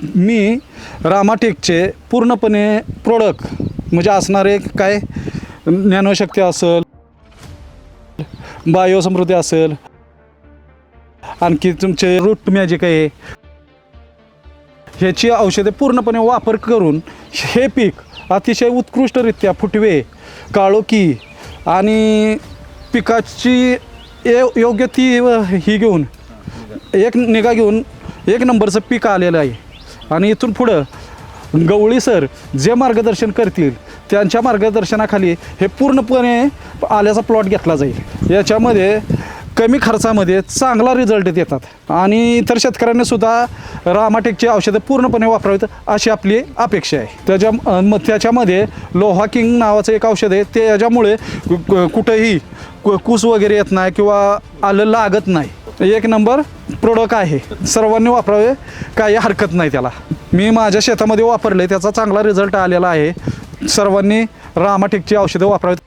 मी रामाटेकचे पूर्णपणे प्रोडक्ट म्हणजे असणारे काय ज्ञानशक्ती असेल बायोसमृद्धी असेल आणखी तुमचे रूट मॅजिक आहे ह्याची औषधे पूर्णपणे वापर करून हे पीक अतिशय उत्कृष्टरित्या फुटवे काळोखी आणि पिकाची यो- योग्य ती व ही घेऊन एक निगा घेऊन एक नंबरचं पीक आलेलं आहे. आणि इथून पुढं गवळी सर जे मार्गदर्शन करतील त्यांच्या मार्गदर्शनाखाली हे पूर्णपणे आल्याचा प्लॉट घेतला जाईल. याच्यामध्ये कमी खर्चामध्ये चांगला रिझल्ट देतात. आणि इतर शेतकऱ्यांनी सुद्धा रामाटेकची औषधं पूर्णपणे वापरावीत अशी आपली अपेक्षा आहे. त्याच्या म मग त्याच्यामध्ये लोहा किंग नावाचं एक औषध आहे. ते याच्यामुळे कुठंही कु- कूस वगैरे येत नाही किंवा आलं लागत नाही. एक नंबर प्रोडक्ट आहे. सर्वांनी वापरावे काही हरकत नाही त्याला. मी माझ्या शेतामध्ये वापरले त्याचा चांगला रिझल्ट आलेला आहे. सर्वांनी रामाटेकची औषधं वापरावीत.